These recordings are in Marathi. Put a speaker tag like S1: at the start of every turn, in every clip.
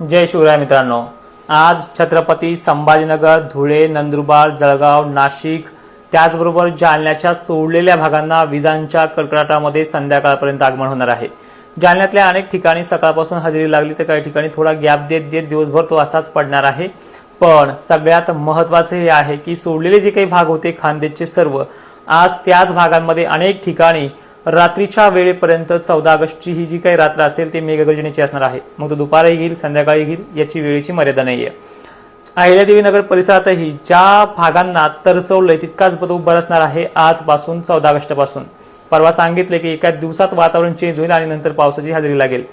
S1: जय शिवराय मित्रांनो. आज छत्रपती संभाजीनगर धुळे नंदुरबार जळगाव नाशिक त्याचबरोबर जालन्याच्या सोडलेल्या भागांना विजांच्या कडकडाटामध्ये संध्याकाळपर्यंत आगमन होणार आहे. जालन्यातल्या अनेक ठिकाणी सकाळपासून हजेरी लागली तर काही ठिकाणी थोडा गॅप देत देत दिवसभर तो असाच पडणार आहे. पण सगळ्यात महत्वाचं हे आहे की सोडलेले जे काही भाग होते खानदेशचे सर्व आज त्याच भागांमध्ये अनेक ठिकाणी रात्रीच्या वेळेपर्यंत चौदा ऑगस्टची ही जी काही रात्र असेल ती मेघगर्जनेची असणार आहे. मग तो दुपारही घेईल संध्याकाळी घेईल याची वेळेची मर्यादा नाही आहे अहिल्यादेवी नगर परिसरातही ज्या भागांना तरसवलंय तितकाच बदल बरसणार आहे आजपासून चौदा ऑगस्टपासून. परवा सांगितले की एका दिवसात वातावरण चेंज होईल आणि नंतर पावसाची हजेरी लागेल.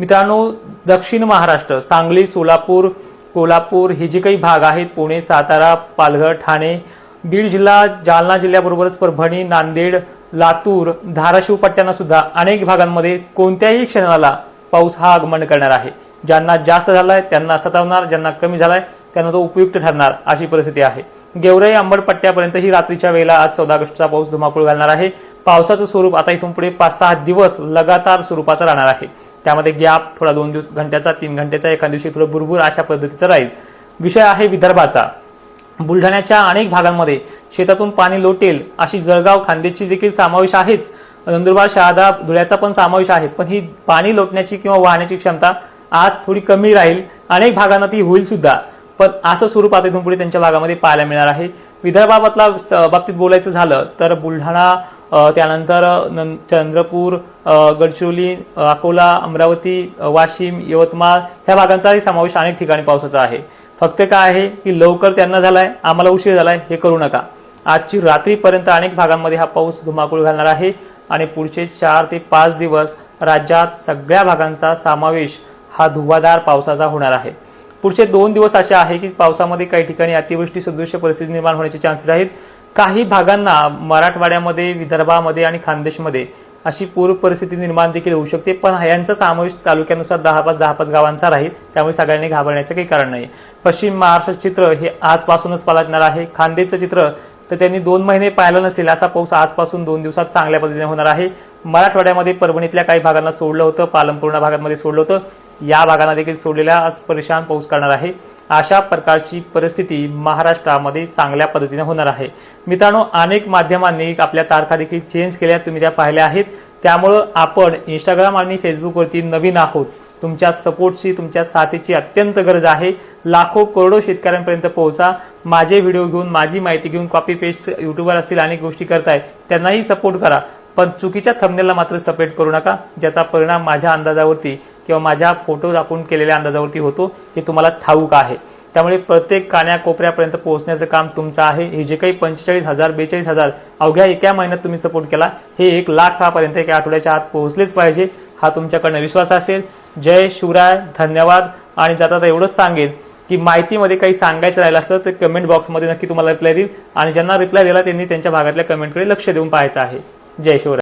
S1: मित्रांनो दक्षिण महाराष्ट्र सांगली सोलापूर कोल्हापूर हे जे काही भाग आहेत पुणे सातारा पालघर ठाणे बीड जिल्हा जालना जिल्ह्याबरोबरच परभणी नांदेड लातूर धाराशिव पट्ट्यांना सुद्धा अनेक भागांमध्ये कोणत्याही क्षणाला पाऊस हा आगमन करणार आहे. ज्यांना जास्त झालाय त्यांना सतावणार ज्यांना कमी झालाय त्यांना तो उपयुक्त ठरणार अशी परिस्थिती आहे. गेवराई अंबड पट्ट्यापर्यंत ही रात्रीच्या वेळेला आज चौदा ऑगस्टचा पाऊस धुमाकूळ घालणार आहे. पावसाचं स्वरूप आता इथून पुढे पाच सहा दिवस लगातार स्वरूपाचं राहणार आहे. त्यामध्ये गॅप थोडा दोन दिवस घंट्याचा तीन घंट्याचा एका दिवशी थोडं बुरबुर अशा पद्धतीचं राहील. विषय आहे विदर्भाचा. बुलढाण्याच्या अनेक भागांमध्ये शेतातून पाणी लोटेल अशी जळगाव खांदेची देखील समावेश आहेच. नंदुरबार शहादा धुळ्याचा पण समावेश आहे. पण ही पाणी लोटण्याची किंवा वाहण्याची क्षमता आज थोडी कमी राहील. अनेक भागांना ती होईल सुद्धा. पण असं स्वरूप आता इथून पुढे त्यांच्या भागामध्ये पाहायला मिळणार आहे. विदर्भाबाबतला बाबतीत बोलायचं झालं तर बुलढाणा त्यानंतर चंद्रपूर गडचिरोली अकोला अमरावती वाशिम यवतमाळ ह्या भागांचाही समावेश अनेक ठिकाणी पावसाचा आहे. फक्त काय आहे की लवकर त्यांना झालाय आम्हाला उशीर झालाय हे करू नका. आजची रात्रीपर्यंत अनेक भागांमध्ये हा पाऊस धुमाकूळ घालणार आहे आणि पुढचे चार ते पाच दिवस राज्यात सगळ्या भागांचा समावेश हा धुवाधार पावसाचा होणार आहे. पुढचे दोन दिवस असे आहे की पावसामध्ये काही ठिकाणी अतिवृष्टी सदृश्य परिस्थिती निर्माण होण्याचे चान्सेस आहेत. काही भागांना मराठवाड्यामध्ये विदर्भामध्ये आणि खानदेशमध्ये अशी पूर परिस्थिती निर्माण देखील होऊ शकते पण यांचा समावेश तालुक्यानुसार दहा पाच दहा पाच गावांचा राहील त्यामुळे सगळ्यांनी घाबरण्याचं काही कारण नाही. पश्चिम महाराष्ट्राचं चित्र हे आजपासूनच पालटणार आहे. खानदेशचं चित्र तर त्यांनी दोन महिने पाहिलं नसेल असा पाऊस आजपासून दोन दिवसात चांगल्या पद्धतीने होणार आहे. मराठवाड्यामध्ये परभणीतल्या काही भागांना सोडलं होतं पालमपूर्ण भागांमध्ये सोडलं होतं. या भागांना देखील सोडलेला आज परेशान पाऊस करणार आहे. अशा प्रकारची परिस्थिती महाराष्ट्रामध्ये चांगल्या पद्धतीने होणार आहे. मित्रांनो अनेक माध्यमांनी आपल्या तारखा देखील चेंज केल्या तुम्ही त्या पाहिल्या आहेत. त्यामुळं आपण इंस्टाग्राम आणि फेसबुकवरती नवीन आहोत. तुमच्या सपोर्टची तुमच्या साथीची अत्यंत गरज आहे. लाखो करोडो शेतकऱ्यांपर्यंत पोहोचा. माझे व्हिडिओ घेऊन माझी माहिती घेऊन कॉपी पेस्ट युट्यूबवर असतील अनेक गोष्टी करताय. त्यांनाही सपोर्ट करा. पण चुकीच्या थंबनेलला मात्र सपोर्ट करू नका ज्याचा परिणाम माझ्या अंदाजावरती किंवा माझ्या फोटो आपण केलेल्या अंदाजावरती होतो हे तुम्हाला ठाऊक आहे. त्यामुळे प्रत्येक कान्या कोपऱ्यापर्यंत पोहोचण्याचं काम तुमचं आहे. हे जे काही पंचेचाळीस हजार बेचाळीस हजार अवघ्या एका महिन्यात तुम्ही सपोर्ट केला हे एक लाखापर्यंत एका आठवड्याच्या आत पोहोचलेच पाहिजे. हा तुमच्याकडनं विश्वास असेल. जय शिवराय धन्यवाद. आणि जाता एवढंच सांगेन की माहितीमध्ये काही सांगायचं राहिलं असतं तर कमेंट बॉक्समध्ये नक्की तुम्हाला रिप्लाय देईल. आणि ज्यांना रिप्लाय दिला त्यांनी त्यांच्या भागातल्या कमेंटकडे लक्ष देऊन पाहायचं आहे. जय शिवराय.